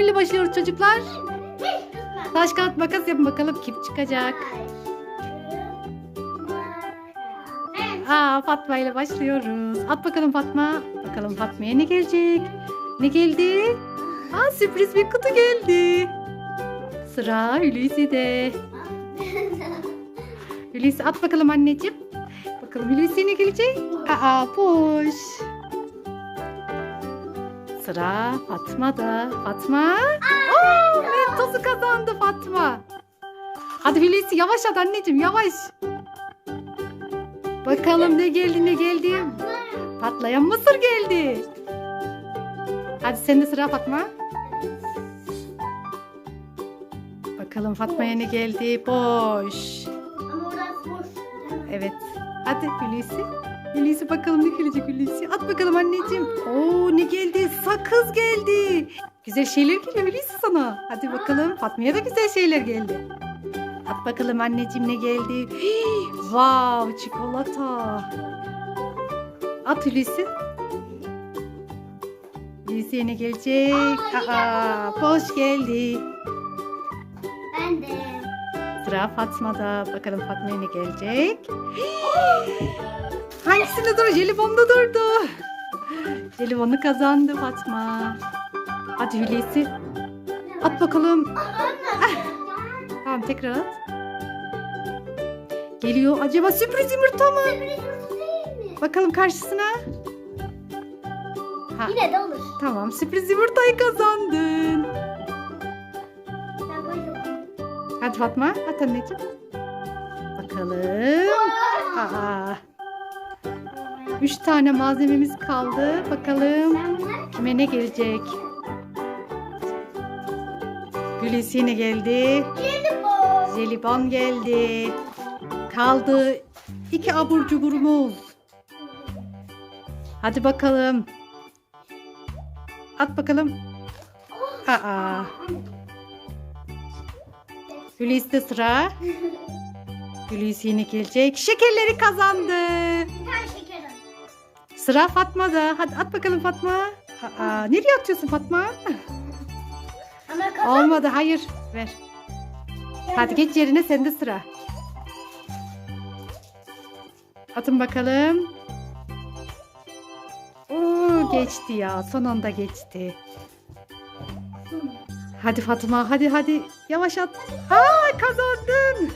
kiminle başlıyoruz çocuklar? Taş kağıt makas yapın bakalım kim çıkacak. Aa Fatma ile başlıyoruz. At bakalım Fatma. Bakalım Fatma'ya ne gelecek? Ne geldi? Aa sürpriz bir kutu geldi. Sıra Hulusi'de. Hulusi at bakalım anneciğim. Bakalım Hulusi ne gelecek? Aa boş. Sıra Fatma'da. Fatma. Oo, Mentos'u kazandı Fatma. Hadi Hulusi yavaş at anneciğim yavaş. Bakalım ne geldi ne geldi. Patlayan mısır geldi. Hadi sen de sıra Fatma. Bakalım Fatma'ya ne geldi? Boş. Ama orası boş. Evet. Hadi Hulusi. Hulusi bakalım ne gelecek Hulusi. At bakalım anneciğim. Oo ne geldi? Sakız geldi. Güzel şeyler geliyor Hulusi sana. Hadi bakalım. Fatma'ya da güzel şeyler geldi. At bakalım anneciğim ne geldi? Hii, Wow çikolata. At Hulusi. Hulusi'ye ne gelecek? Aa, boş geldi. Sıra Fatma'da. Bakalım Fatma'ya ne gelecek? Hangisinde dur? Jelibonda durdu. Jelibonu kazandı Fatma. Hadi Hulusi. At bakalım. Tamam tekrar at. Geliyor. Acaba sürpriz yumurta mı? Bakalım karşısına. Ha, Yine de olur. tamam sürpriz yumurtayı kazandın. Fatma at anneciğim. Bakalım. Aa. Üç tane malzememiz kaldı. Bakalım kime ne gelecek? Hulusi yine geldi. Bu. Jelibon geldi. Kaldı iki abur cuburumuz. Hadi bakalım. At bakalım. Aa. Hulusi'de sıra. Hulusi yine gelecek. Şekerleri kazandı. Bir tane şeker al. Sıra Fatma'da. Hadi at bakalım Fatma. Aa, nereye atıyorsun Fatma? Ama kazan. Olmadı. Hayır. Ver. Hadi geç yerine sende sıra. Atın bakalım. Oo, geçti ya. Son anda geçti. Hadi Fatma hadi hadi. Yavaş at. Aa kazandın.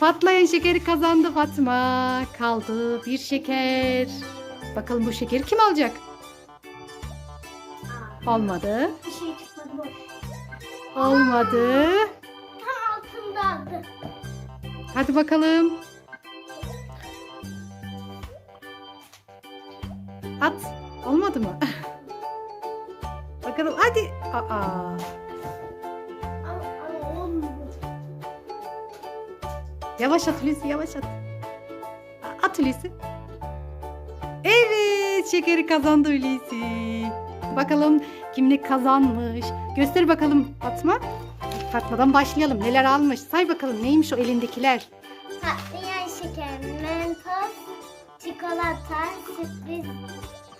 Patlayan şekeri kazandı Fatma. Kaldı bir şeker. Bakalım bu şekeri kim alacak? Olmadı. Bir şey çıkmadı boş. Olmadı. Tam altındadı. Hadi bakalım. At. Olmadı mı? bakalım hadi. Aa. Yavaş at Hulusi yavaş at. At Hulusi. Evet şekeri kazandı Hulusi. Bakalım kim ne kazanmış. Göster bakalım Fatma. Fatma'dan başlayalım. Neler almış? Say bakalım neymiş o elindekiler. Patlayan şeker, mentos, çikolata, sürpriz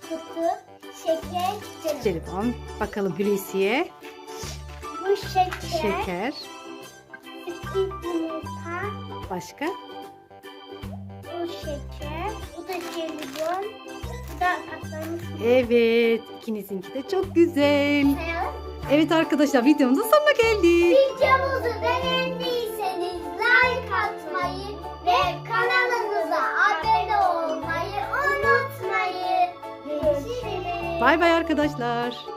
kutu, şeker, jelibon. Jelibon. Bakalım Hulusi'ye. Bu şeker, Şeker. sürpriz yumurta, Başka? bu şeker, bu da jelibon, bu da patlamış Evet. ikinizinki de çok güzel. Evet arkadaşlar videomuzun sonuna geldik. Videomuzu beğendiyseniz like atmayı ve kanalımıza abone olmayı unutmayın. Görüşürüz. Bay bay arkadaşlar.